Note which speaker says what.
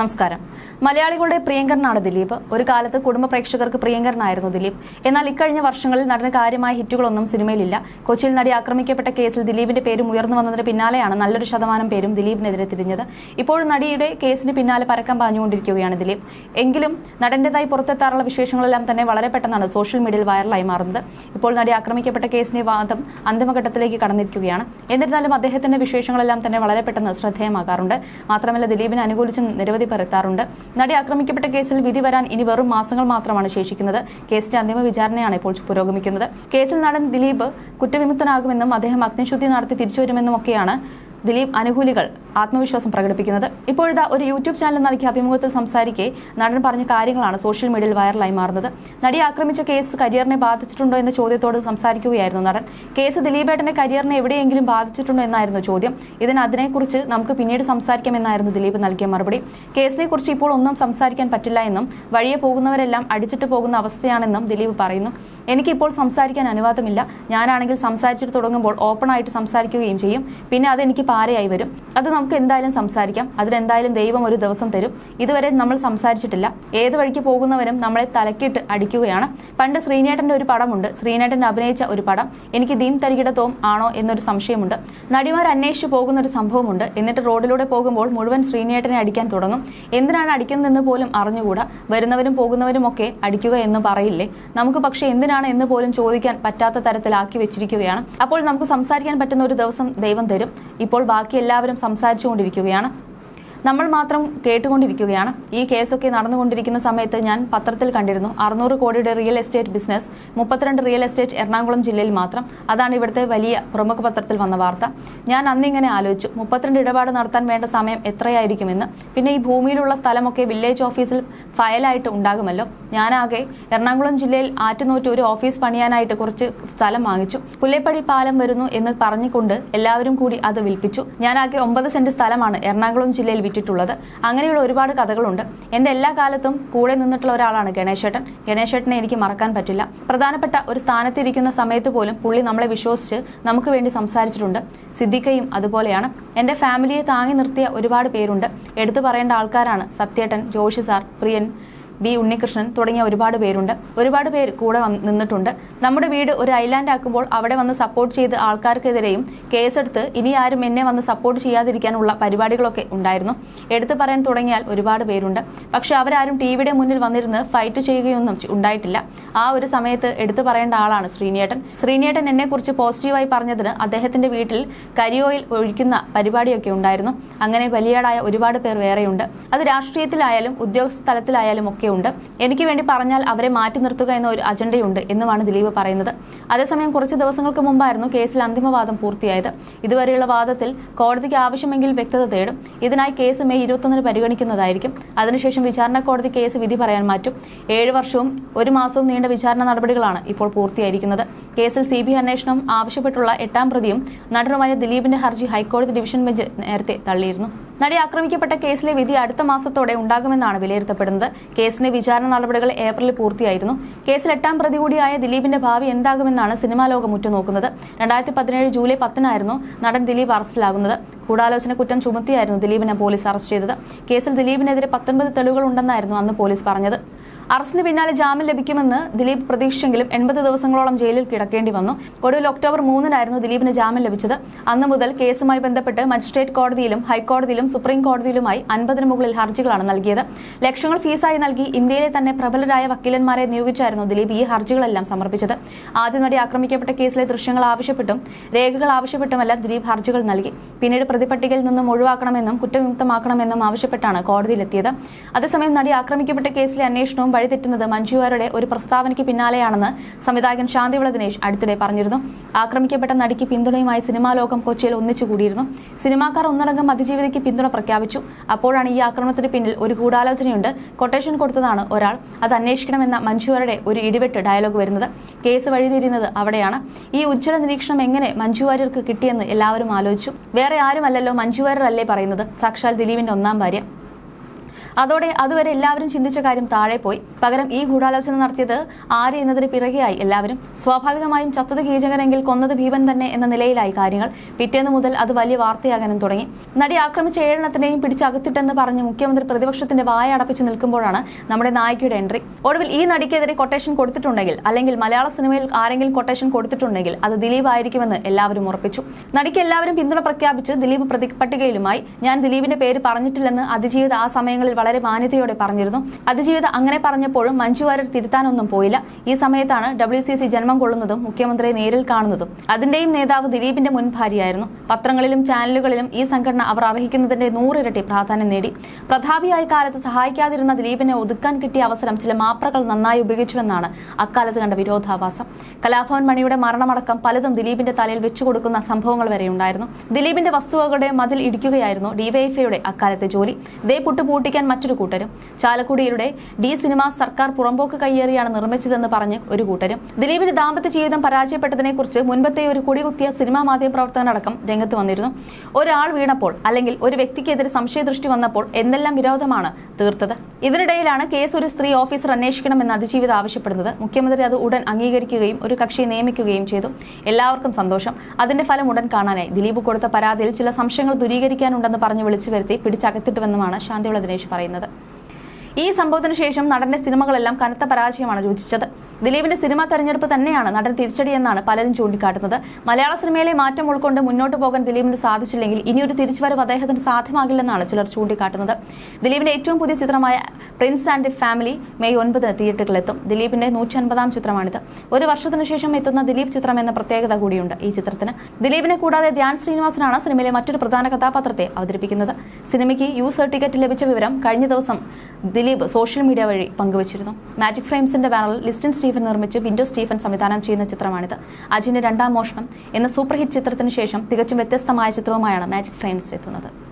Speaker 1: നമസ്കാരം. മലയാളികളുടെ പ്രിയങ്കരനാണ് ദിലീപ്. ഒരു കാലത്ത് കുടുംബ പ്രേക്ഷകർക്ക് പ്രിയങ്കരനായിരുന്നു ദിലീപ്. എന്നാൽ ഇക്കഴിഞ്ഞ വർഷങ്ങളിൽ നടന്ന കാര്യമായ ഹിറ്റുകളൊന്നും സിനിമയിലില്ല. കൊച്ചിയിൽ നടി ആക്രമിക്കപ്പെട്ട കേസിൽ ദിലീപിന്റെ പേരും ഉയർന്നു വന്നതിന് പിന്നാലെയാണ് നല്ലൊരു ശതമാനം പേരും ദിലീപിനെതിരെ തിരിഞ്ഞത്. ഇപ്പോഴും നടിയുടെ കേസിന് പിന്നാലെ പരക്കം പാഞ്ഞുകൊണ്ടിരിക്കുകയാണ് ദിലീപ്. എങ്കിലും നടന്റേതായി പുറത്തെത്താറുള്ള വിശേഷങ്ങളെല്ലാം തന്നെ വളരെ പെട്ടെന്നാണ് സോഷ്യൽ മീഡിയയിൽ വൈറലായി മാറുന്നത്. ഇപ്പോൾ നടി ആക്രമിക്കപ്പെട്ട കേസിന്റെ വാദം അന്തിമഘട്ടത്തിലേക്ക് കടന്നിരിക്കുകയാണ്. എന്നിരുന്നാലും അദ്ദേഹത്തിന്റെ വിശേഷങ്ങളെല്ലാം തന്നെ വളരെ പെട്ടെന്ന് ശ്രദ്ധേയമാകാറുണ്ട്. മാത്രമല്ല ദിലീപിനെ അനുകൂലിച്ചും നിരവധി പേർ പരത്താറുണ്ട്. നടി ആക്രമിക്കപ്പെട്ട കേസിൽ വിധി വരാൻ ഇനി വെറും മാസങ്ങൾ മാത്രമാണ് ശേഷിക്കുന്നത്. കേസിന്റെ അന്തിമ വിചാരണയാണ് ഇപ്പോൾ പുരോഗമിക്കുന്നത്. കേസിൽ നടൻ ദിലീപ് കുറ്റവിമുക്തനാകുമെന്നും അദ്ദേഹം അഗ്നിശുദ്ധി നടത്തി തിരിച്ചുവരുമെന്നുമൊക്കെയാണ് ദിലീപ് അനുകൂലികൾ ആത്മവിശ്വാസം പ്രകടിപ്പിക്കുന്നത്. ഇപ്പോഴത്തെ ഒരു യൂട്യൂബ് ചാനൽ നൽകിയ അഭിമുഖത്തിൽ സംസാരിക്കെ നടൻ പറഞ്ഞ കാര്യങ്ങളാണ് സോഷ്യൽ മീഡിയയിൽ വൈറലായി മാറുന്നത്. നടി ആക്രമിച്ച കേസ് കരിയറിനെ ബാധിച്ചിട്ടുണ്ടോ എന്ന ചോദ്യത്തോട് സംസാരിക്കുകയായിരുന്നു നടൻ. കേസ് ദിലീപേട്ടന്റെ കരിയറിനെ എവിടെയെങ്കിലും ബാധിച്ചിട്ടുണ്ടോ എന്നായിരുന്നു ചോദ്യം. ഇതിന് അതിനെക്കുറിച്ച് നമുക്ക് പിന്നീട് സംസാരിക്കാമെന്നായിരുന്നു ദിലീപ് നൽകിയ മറുപടി. കേസിനെ കുറിച്ച് ഇപ്പോൾ ഒന്നും സംസാരിക്കാൻ പറ്റില്ല എന്നും വഴിയെ പോകുന്നവരെല്ലാം അടിച്ചിട്ട് പോകുന്ന അവസ്ഥയാണെന്നും ദിലീപ് പറയുന്നു. എനിക്കിപ്പോൾ സംസാരിക്കാൻ അനുവാദമില്ല. ഞാനാണെങ്കിൽ സംസാരിച്ചിട്ട് തുടങ്ങുമ്പോൾ ഓപ്പണായിട്ട് സംസാരിക്കുകയും ചെയ്യും. പിന്നെ അതെനിക്ക് പാരയായി വരും. അത് നമുക്ക് എന്തായാലും സംസാരിക്കാം. അതിലെന്തായാലും ദൈവം ഒരു ദിവസം തരും. ഇതുവരെ നമ്മൾ സംസാരിച്ചിട്ടില്ല. ഏത് വഴിക്ക് പോകുന്നവരും നമ്മളെ തലക്കിട്ട് അടിക്കുകയാണ്. പണ്ട് ശ്രീനേട്ടന്റെ ഒരു പടമുണ്ട്. ശ്രീനേട്ടൻ അഭിനയിച്ച ഒരു പടം. എനിക്ക് ദീം തരികിട തോം ആണോ എന്നൊരു സംശയമുണ്ട്. നടിമാർ അന്വേഷിച്ച് പോകുന്ന ഒരു സംഭവമുണ്ട്. എന്നിട്ട് റോഡിലൂടെ പോകുമ്പോൾ മുഴുവൻ ശ്രീനേട്ടനെ അടിക്കാൻ തുടങ്ങും. എന്തിനാണ് അടിക്കുന്നതെന്ന് പോലും അറിഞ്ഞുകൂടാ. വരുന്നവരും പോകുന്നവരും ഒക്കെ അടിക്കുക എന്ന് പറയില്ലേ? നമുക്ക് പക്ഷേ എന്തിനാണ് എന്ന് പോലും ചോദിക്കാൻ പറ്റാത്ത തരത്തിലാക്കി വെച്ചിരിക്കുകയാണ്. അപ്പോൾ നമുക്ക് സംസാരിക്കാൻ പറ്റുന്ന ഒരു ദിവസം ദൈവം തരും. ഇപ്പോൾ ബാക്കി എല്ലാവരും സംസാരിച്ചുകൊണ്ടിരിക്കുകയാണ് നമ്മൾ മാത്രം കേട്ടുകൊണ്ടിരിക്കുകയാണ്. ഈ കേസൊക്കെ നടന്നുകൊണ്ടിരിക്കുന്ന സമയത്ത് ഞാൻ പത്രത്തിൽ കണ്ടിരുന്നു. അറുന്നൂറ് കോടിയുടെ റിയൽ എസ്റ്റേറ്റ് ബിസിനസ് മുപ്പത്തിരണ്ട് റിയൽ എസ്റ്റേറ്റ് എറണാകുളം ജില്ലയിൽ മാത്രം. അതാണ് ഇവിടുത്തെ വലിയ പ്രമുഖ പത്രത്തിൽ വന്ന വാർത്ത. ഞാൻ അന്നിങ്ങനെ ആലോചിച്ചു മുപ്പത്തിരണ്ട് ഇടപാട് നടത്താൻ വേണ്ട സമയം എത്രയായിരിക്കുമെന്ന്. പിന്നെ ഈ ഭൂമിയിലുള്ള സ്ഥലമൊക്കെ വില്ലേജ് ഓഫീസിൽ ഫയലായിട്ട് ഉണ്ടാകുമല്ലോ. ഞാനാകെ എറണാകുളം ജില്ലയിൽ ആറ്റുനോറ്റ് ഒരു ഓഫീസ് പണിയാനായിട്ട് കുറച്ച് സ്ഥലം വാങ്ങിച്ചു. പുല്ലേപ്പടി പാലം വരുന്നു എന്ന് പറഞ്ഞുകൊണ്ട് എല്ലാവരും കൂടി അത് വിൽപ്പിച്ചു. ഞാനാകെ ഒമ്പത് സെന്റ് സ്ഥലമാണ് എറണാകുളം ജില്ലയിൽ വിറ്റിട്ടുള്ളത്. അങ്ങനെയുള്ള ഒരുപാട് കഥകളുണ്ട്. എന്റെ എല്ലാ കാലത്തും കൂടെ നിന്നിട്ടുള്ള ഒരാളാണ് ഗണേശേട്ടൻ. ഗണേശേട്ടനെ എനിക്ക് മറക്കാൻ പറ്റില്ല. പ്രധാനപ്പെട്ട ഒരു സ്ഥാനത്തിരിക്കുന്ന സമയത്ത് പോലും പുള്ളി നമ്മളെ വിശ്വസിച്ച് നമുക്ക് വേണ്ടി സംസാരിച്ചിട്ടുണ്ട്. സിദ്ദിഖയും അതുപോലെയാണ്. എന്റെ ഫാമിലിയെ താങ്ങി നിർത്തിയ ഒരുപാട് പേരുണ്ട്. എടുത്തു പറയേണ്ട ആൾക്കാരാണ് സത്യേട്ടൻ ജോഷി സാർ പ്രിയൻ ബി ഉണ്ണികൃഷ്ണൻ തുടങ്ങിയ ഒരുപാട് പേരുണ്ട്. ഒരുപാട് പേര് കൂടെ നിന്നിട്ടുണ്ട്. നമ്മുടെ വീട് ഒരു ഐലാൻഡ് ആക്കുമ്പോൾ അവിടെ വന്ന് സപ്പോർട്ട് ചെയ്ത് ആൾക്കാർക്കെതിരെയും കേസെടുത്ത് ഇനി ആരും എന്നെ വന്ന് സപ്പോർട്ട് ചെയ്യാതിരിക്കാനുള്ള പരിപാടികളൊക്കെ ഉണ്ടായിരുന്നു. എടുത്തു പറയാൻ തുടങ്ങിയാൽ ഒരുപാട് പേരുണ്ട്. പക്ഷെ അവരാരും ടി വിയുടെ മുന്നിൽ വന്നിരുന്ന് ഫൈറ്റ് ചെയ്യുകയൊന്നും ഉണ്ടായിട്ടില്ല. ആ ഒരു സമയത്ത് എടുത്തു പറയേണ്ട ആളാണ് ശ്രീനേട്ടൻ ശ്രീനേട്ടൻ എന്നെ കുറിച്ച് പോസിറ്റീവായി പറഞ്ഞതിന് അദ്ദേഹത്തിന്റെ വീട്ടിൽ കരിയോയിൽ ഒഴിക്കുന്ന പരിപാടിയൊക്കെ ഉണ്ടായിരുന്നു. അങ്ങനെ വലിയടായ ഒരുപാട് പേർ വേറെയുണ്ട്. അത് രാഷ്ട്രീയത്തിലായാലും ഉദ്യോഗസ്ഥ തലത്തിലായാലും ഒക്കെ ഉണ്ട്. എനിക്ക് വേണ്ടി പറഞ്ഞാൽ അവരെ മാറ്റി നിർത്തുക എന്ന ഒരു അജണ്ടയുണ്ട് എന്നുമാണ് ദിലീപ് പറയുന്നത്. അതേസമയം കുറച്ച് ദിവസങ്ങൾക്ക് മുമ്പായിരുന്നു കേസിൽ അന്തിമവാദം പൂർത്തിയായത്. ഇതുവരെയുള്ള വാദത്തിൽ കോടതിക്ക് ആവശ്യമെങ്കിൽ വ്യക്തത തേടും. ഇതിനായി കേസ് മെയ് ഇരുപത്തൊന്നിന് പരിഗണിക്കുന്നതായിരിക്കും. അതിനുശേഷം വിചാരണ കോടതി കേസ് വിധി പറയാൻ മാറ്റും. ഏഴ് വർഷവും ഒരു മാസവും നീണ്ട വിചാരണ നടപടികളാണ് ഇപ്പോൾ പൂർത്തിയായിരിക്കുന്നത്. കേസിൽ സി ബി അന്വേഷണം ആവശ്യപ്പെട്ടുള്ള എട്ടാം പ്രതിയും നടനുമായ ദിലീപിന്റെ ഹർജി ഹൈക്കോടതി ഡിവിഷൻ ബെഞ്ച് നേരത്തെ തള്ളിയിരുന്നു. നടി ആക്രമിക്കപ്പെട്ട കേസിലെ വിധി അടുത്ത മാസത്തോടെ ഉണ്ടാകുമെന്നാണ് വിലയിരുത്തപ്പെടുന്നത്. കേസിന്റെ വിചാരണ നടപടികൾ ഏപ്രിലിൽ പൂർത്തിയായിരുന്നു. കേസിൽ എട്ടാം പ്രതി കൂടിയായ ദിലീപിന്റെ ഭാവി എന്താകുമെന്നാണ് സിനിമാ ലോകം ഉറ്റുനോക്കുന്നത്. രണ്ടായിരത്തി പതിനേഴ് ജൂലൈ പത്തിനായിരുന്നു നടൻ ദിലീപ് അറസ്റ്റിലാകുന്നത്. കൂടാലോചന കുറ്റം ചുമത്തിയായിരുന്നു ദിലീപിനെ പോലീസ് അറസ്റ്റ് ചെയ്തത്. കേസിൽ ദിലീപിനെതിരെ പത്തൊൻപത് തെളിവുകൾ ഉണ്ടെന്നായിരുന്നു അന്ന് പോലീസ് പറഞ്ഞത്. അറസ്റ്റിന് പിന്നാലെ ജാമ്യം ലഭിക്കുമെന്ന് ദിലീപ് പ്രതീക്ഷിച്ചെങ്കിലും എൺപത് ദിവസങ്ങളോളം ജയിലിൽ കിടക്കേണ്ടി വന്നു. ഒടുവിൽ ഒക്ടോബർ മൂന്നിനായിരുന്നു ദിലീപിന് ജാമ്യം ലഭിച്ചത്. അന്ന് മുതൽ കേസുമായി ബന്ധപ്പെട്ട് മജിസ്ട്രേറ്റ് കോടതിയിലും ഹൈക്കോടതിയിലും സുപ്രീം കോടതിയിലുമായി അൻപതിന് മുകളിൽ ഹർജികളാണ് നൽകിയത്. ലക്ഷങ്ങൾ ഫീസായി നൽകി ഇന്ത്യയിലെ തന്നെ പ്രബലരായ വക്കീലന്മാരെ നിയോഗിച്ചായിരുന്നു ദിലീപ് ഈ ഹർജികളെല്ലാം സമർപ്പിച്ചത്. ആദ്യ നടി ആക്രമിക്കപ്പെട്ട കേസിലെ ദൃശ്യങ്ങൾ ആവശ്യപ്പെട്ടും രേഖകൾ ആവശ്യപ്പെട്ടുമെല്ലാം ദിലീപ് ഹർജികൾ നൽകി. പിന്നീട് പ്രതിപട്ടികയിൽ നിന്നും ഒഴിവാക്കണമെന്നും കുറ്റവിമുക്തമാക്കണമെന്നും ആവശ്യപ്പെട്ടാണ് കോടതിയിലെത്തിയത്. അതേസമയം നടി ആക്രമിക്കപ്പെട്ട കേസിലെ അന്വേഷണവും വഴിതെറ്റുന്നത് മഞ്ജുവാരുടെ ഒരു പ്രസ്താവനയ്ക്ക് പിന്നാലെയാണെന്ന് സംവിധായകൻ ശാന്തിവിള ദിനേശ് അടുത്തിടെ പറഞ്ഞിരുന്നു. ആക്രമിക്കപ്പെട്ട നടിക്ക് പിന്തുണയുമായി സിനിമാ ലോകം കൊച്ചിയിൽ ഒന്നിച്ചുകൂടിയിരുന്നു സിനിമാക്കാർ ഒന്നടങ്കം അതിജീവിതയ്ക്ക് പിന്തുണ പ്രഖ്യാപിച്ചു. അപ്പോഴാണ് ഈ ആക്രമണത്തിന് പിന്നിൽ ഒരു ഗൂഢാലോചനയുണ്ട്. കൊട്ടേഷൻ കൊടുത്തതാണ് ഒരാൾ. അത് അന്വേഷിക്കണമെന്ന മഞ്ജുവാരുടെ ഒരു ഇടിവെട്ട് ഡയലോഗ് വരുന്നത്. കേസ് വഴിതിരിയുന്നത് അവിടെയാണ്. ഈ ഉജ്ജ്വല നിരീക്ഷണം എങ്ങനെ മഞ്ജുവാര്യർക്ക് കിട്ടിയെന്ന് എല്ലാവരും ആലോചിച്ചു. വേറെ ആരുമല്ലല്ലോ മഞ്ജു വാര്യർ അല്ലേ പറയുന്നത്? സാക്ഷാൽ ദിലീപിന്റെ ഒന്നാം ഭാര്യ. അതോടെ അതുവരെ എല്ലാവരും ചിന്തിച്ച കാര്യം താഴെ പോയി. പകരം ഈ ഗൂഢാലോചന നടത്തിയത് ആര് എന്നതിന് പിറകെയായി. എല്ലാവരും സ്വാഭാവികമായും ചത്തത് കീചകനെങ്കിൽ കൊന്നത് ഭീമൻ തന്നെ എന്ന നിലയിലായി കാര്യങ്ങൾ. പിറ്റേന്ന് മുതൽ അത് വലിയ വാർത്തയാകാനും തുടങ്ങി. നടി ആക്രമിച്ച ഏഴെണ്ണത്തിനെയും പിടിച്ചകത്തിട്ടെന്ന് പറഞ്ഞ് മുഖ്യമന്ത്രി പ്രതിപക്ഷത്തിന്റെ വായ അടപ്പിച്ച് നിൽക്കുമ്പോഴാണ് നമ്മുടെ നായികയുടെ എൻട്രി. ഒടുവിൽ ഈ നടിക്കെതിരെ കൊട്ടേഷൻ കൊടുത്തിട്ടുണ്ടെങ്കിൽ അല്ലെങ്കിൽ മലയാള സിനിമയിൽ ആരെങ്കിലും കൊട്ടേഷൻ കൊടുത്തിട്ടുണ്ടെങ്കിൽ അത് ദിലീപ് ആയിരിക്കുമെന്ന് എല്ലാവരും ഉറപ്പിച്ചു. നടിക്ക് എല്ലാവരും പിന്തുണ പ്രഖ്യാപിച്ച് ദിലീപ് പ്രതി പട്ടികയിലുമായി. ഞാൻ ദിലീപിന്റെ പേര് പറഞ്ഞിട്ടില്ലെന്ന് അതിജീവിത ആ സമയങ്ങളിൽ വളരെ മാന്യതയോടെ പറഞ്ഞിരുന്നു. അതിജീവിത അങ്ങനെ പറഞ്ഞപ്പോഴും മഞ്ജു വാര്യർ തിരുത്താനൊന്നും പോയില്ല. ഈ സമയത്താണ് ഡബ്ല്യു സി സി ജന്മം കൊള്ളുന്നതും മുഖ്യമന്ത്രിയെ നേരിൽ കാണുന്നതും. അതിന്റെയും നേതാവ് ദിലീപിന്റെ മുൻ ഭാര്യയായിരുന്നു. പത്രങ്ങളിലും ചാനലുകളിലും ഈ സംഘടന അവർ അർഹിക്കുന്നതിന്റെ നൂറിരട്ടി പ്രാധാന്യം നേടി. പ്രതാപിയായ കാലത്ത് സഹായിക്കാതിരുന്ന ദിലീപിനെ ഒതുക്കാൻ കിട്ടിയ അവസരം ചില മാപ്രകൾ നന്നായി ഉപയോഗിച്ചുവെന്നാണ് അക്കാലത്ത് കണ്ട വിരോധാഭാസം. കലാഭവൻ മണിയുടെ മരണമടക്കം പലതും ദിലീപിന്റെ തലയിൽ വെച്ചുകൊടുക്കുന്ന സംഭവങ്ങൾ വരെ ഉണ്ടായിരുന്നു. ദിലീപിന്റെ വസ്തുവകളുടെ മതിൽ ഇടിക്കുകയായിരുന്നു ഡിവൈഎഫ്ഐയുടെ അക്കാലത്തെ ജോലി. ദേ പുട്ട് പൂട്ടിക്കാൻ മറ്റൊരു കൂട്ടരും. ചാലക്കുടിയിലൂടെ ഡി സിനിമ സർക്കാർ പുറമ്പോക്ക് കയ്യേറിയാണ് നിർമ്മിച്ചതെന്ന് പറഞ്ഞ് ഒരു കൂട്ടരും. ദിലീപിന്റെ ദാമ്പത്യ ജീവിതം പരാജയപ്പെട്ടതിനെ കുറിച്ച് മുൻപത്തെ ഒരു കുടികുത്തിയ സിനിമാ മാധ്യമ പ്രവർത്തകനടക്കം രംഗത്ത് വന്നിരുന്നു. ഒരാൾ വീണപ്പോൾ അല്ലെങ്കിൽ ഒരു വ്യക്തിക്കെതിരെ സംശയദൃഷ്ടി വന്നപ്പോൾ എന്തെല്ലാം വിരോധമാണ് തീർത്തത്? ഇതിനിടയിലാണ് കേസ് ഒരു സ്ത്രീ ഓഫീസർ അന്വേഷിക്കണമെന്ന് അതിജീവിത ആവശ്യപ്പെടുന്നത്. മുഖ്യമന്ത്രി അത് ഉടൻ അംഗീകരിക്കുകയും ഒരു കക്ഷിയെ നിയമിക്കുകയും ചെയ്തു. എല്ലാവർക്കും സന്തോഷം. അതിന്റെ ഫലം ഉടൻ കാണാനായി. ദിലീപ് കൊടുത്ത പരാതിയിൽ ചില സംശയങ്ങൾ ദൂരീകരിക്കാനുണ്ടെന്ന് പറഞ്ഞ് വിളിച്ചു വരുത്തി പിടിച്ചകത്തിട്ടുവെന്നുമാണ് ശാന്തിയുള്ള ദിനേശ് പറയുന്നത്. ഈ സംഭവത്തിന് ശേഷം നടന്റെ സിനിമകളെല്ലാം കനത്ത പരാജയമാണ് രുചിച്ചത്. ദിലീപിന്റെ സിനിമ തെരഞ്ഞെടുപ്പ് തന്നെയാണ് നടൻ തിരിച്ചടിയെന്നാണ് പലരും ചൂണ്ടിക്കാട്ടുന്നത്. മലയാള സിനിമയിലെ മാറ്റം ഉൾക്കൊണ്ട് മുന്നോട്ട് പോകാൻ ദിലീപിന് സാധിച്ചില്ലെങ്കിൽ ഇനിയൊരു തിരിച്ചുവരവ് അദ്ദേഹത്തിന് സാധ്യമാകില്ലെന്നാണ് ചിലർ ചൂണ്ടിക്കാട്ടുന്നത്. ദിലീപിന്റെ ഏറ്റവും പുതിയ ചിത്രമായ പ്രിൻസ് ആൻഡ് ഫാമിലി മെയ് ഒൻപതിന് തിയേറ്ററുകളിലെത്തും. ദിലീപിന്റെ നൂറ്റി അൻപതാം ചിത്രമാണിത്. ഒരു വർഷത്തിനു ശേഷം എത്തുന്ന ദിലീപ് ചിത്രം എന്ന പ്രത്യേകത കൂടിയുണ്ട് ഈ ചിത്രത്തിന്. ദിലീപിനെ കൂടാതെ ധ്യാൻ ശ്രീനിവാസനാണ് സിനിമയിലെ മറ്റൊരു പ്രധാന കഥാപാത്രത്തെ അവതരിപ്പിക്കുന്നത്. സിനിമയ്ക്ക് യു സർട്ടിഫിക്കറ്റ് ലഭിച്ച വിവരം കഴിഞ്ഞ ദിവസം ദിലീപ് സോഷ്യൽ മീഡിയ വഴി പങ്കുവച്ചിരുന്നു. മാജിക് ഫ്രെയിംസിന്റെ ബാനറിൽ ലിസ്റ്റൻ സ്റ്റീഫൻ നിർമ്മിച്ച് വിൻഡോ സ്റ്റീഫൻ സംവിധാനം ചെയ്യുന്ന ചിത്രമാണിത്. അജിന്റെ രണ്ടാം മോഷണം എന്ന സൂപ്പർ ഹിറ്റ് ചിത്രത്തിന് ശേഷം തികച്ചും വ്യത്യസ്തമായ ചിത്രവുമായാണ് മാജിക് ഫ്രെയിംസ് എത്തുന്നത്.